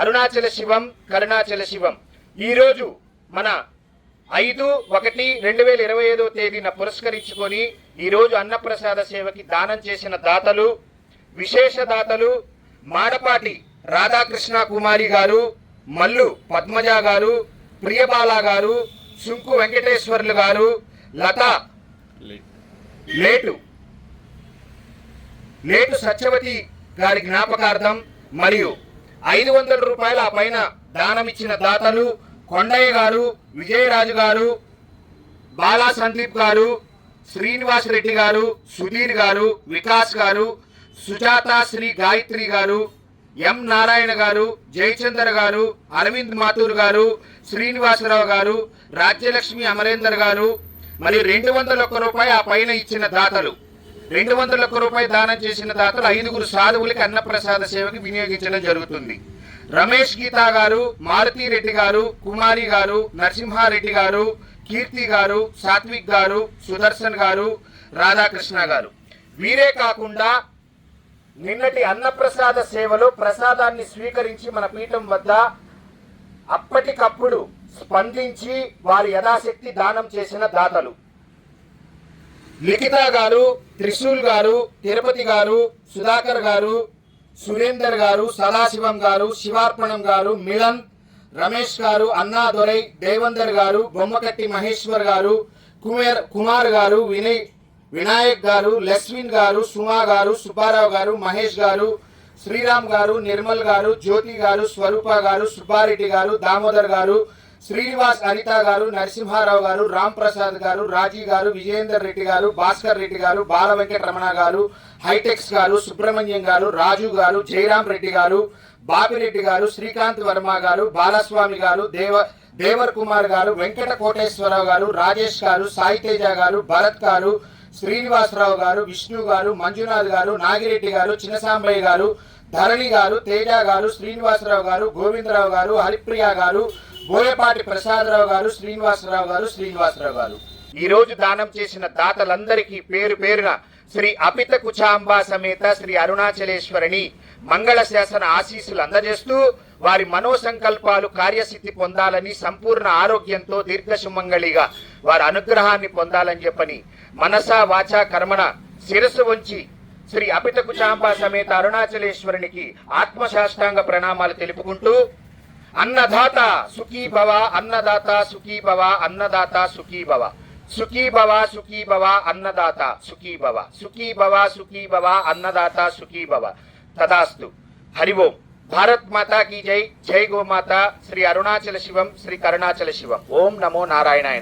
అరుణాచల శివం కరుణాచల శివం. ఈరోజు మన ఐదు ఒకటి రెండు వేల ఇరవై ఐదో తేదీన పురస్కరించుకొని ఈరోజు అన్నప్రసాద సేవకి దానం చేసిన దాతలు విశేష దాతలు మాడపాటి రాధాకృష్ణ కుమారి గారు మల్లు పద్మజ గారు ప్రియబాల గారు సుంకు వెంకటేశ్వర్లు గారు లత లేటు లేటు సత్యవతి గారి జ్ఞాపకార్థం మరియు ఐదు వందల రూపాయల పైన పైన దానమిచ్చిన దాతలు కొండయ్య గారు విజయరాజు గారు బాలా సందీప్ గారు శ్రీనివాస్ రెడ్డి గారు సుధీర్ గారు వికాస్ గారు సుజాత శ్రీ గాయత్రి గారు ఎం నారాయణ గారు జయచందర్ గారు అరవింద్ మాథూర్ గారు శ్రీనివాసరావు గారు రాజ్యలక్ష్మి అమరేందర్ గారు మరియు రెండు వందల ఒక్క రూపాయి ఆ పైన ఇచ్చిన దాతలు. రెండు వందల ఒక్క రూపాయి దానం చేసిన దాతలు ఐదుగురు సాధువులకి అన్నప్రసాద సేవకి వినియోగించడం జరుగుతుంది. రమేష్ గీతా గారు మారుతి రెడ్డి గారు కుమారి గారు నరసింహారెడ్డి గారు కీర్తి గారు సాత్విక్ గారు సుదర్శన్ గారు రాధాకృష్ణ గారు. వీరే కాకుండా నిన్నటి అన్నప్రసాద సేవలో ప్రసాదాన్ని స్వీకరించి మన పీఠం వద్ద అప్పటికప్పుడు స్పందించి వారి యథాశక్తి దానం చేసిన దాతలు. లిఖిత గారు త్రిశూల్ గారు తిరుపతి గారు సుధాకర్ గారు సురేందర్ గారు సదాశివం గారు శివార్పణం గారు మిలన్ రమేష్ గారు అన్నా దొరై దేవందర్ గారు బొమ్మకట్టి మహేశ్వర్ గారు కుమేర్ కుమార్ గారు వినయ్ వినాయక్ గారు లక్ష్మిన్ గారు సుమా గారు సుబ్బారావు గారు మహేష్ గారు శ్రీరామ్ గారు నిర్మల్ గారు జ్యోతి గారు స్వరూప గారు సుబ్బారెడ్డి గారు దామోదర్ గారు శ్రీనివాస్ అనిత గారు నరసింహారావు గారు రామ్ ప్రసాద్ గారు రాజీ గారు విజయేందర్ రెడ్డి గారు భాస్కర్ రెడ్డి గారు బాల వెంకటరమణ గారు హైటెక్స్ గారు సుబ్రహ్మణ్యం గారు రాజు గారు జయరాం రెడ్డి గారు బాపిరెడ్డి గారు శ్రీకాంత్ వర్మ గారు బాలస్వామి గారు దేవ దేవర్ కుమార్ గారు వెంకట కోటేశ్వరరావు గారు రాజేష్ గారు సాయితేజ గారు భరత్ గారు శ్రీనివాసరావు గారు విష్ణు గారు మంజునాథ్ గారు నాగిరెడ్డి గారు చిన్నసాంబయ్య గారు ధరణి గారు తేజ గారు శ్రీనివాసరావు గారు గోవిందరావు గారు హరిప్రియ గారు బోయపాటి ప్రసాదరావు గారు శ్రీనివాసరావు గారు శ్రీనివాసరావు గారు. ఈ రోజు దానం చేసిన దాతలందరికీ పేరు పేరున శ్రీ అపిత కుచాంబా సమేత శ్రీ అరుణాచలేశ్వరిని మంగళ శాసన ఆశీస్సులు అందజేస్తూ వారి మనోసంకల్పాలు కార్యసిద్ధి పొందాలని సంపూర్ణ ఆరోగ్యంతో దీర్ఘసుమంగళిగా వారి అనుగ్రహాన్ని పొందాలని చెప్పని మనసా వాచా కర్మణ శిరస్సు వంచి శ్రీ అపిత కుచాంబా సమేత అరుణాచలేశ్వరునికి ఆత్మశాస్త్రాంగ ప్రణామాలు తెలుపుకుంటూ అన్నదాత సుఖీ భవ అన్నదాత సుఖీ భవ అన్నదాత సుఖీ భవ. సుఖీ భవ సుఖీ భవ అన్నదాత సుఖీ భవ. సుఖీ భవ సుఖీ భవ అన్నదాత సుఖీ భవ. తదాస్తు. హరి ఓం. భారత్ మాతా కీ జై. జై గోమాత. శ్రీ అరుణాచల శివం శ్రీ కరుణాచల శివం. ఓం నమో నారాయణాయ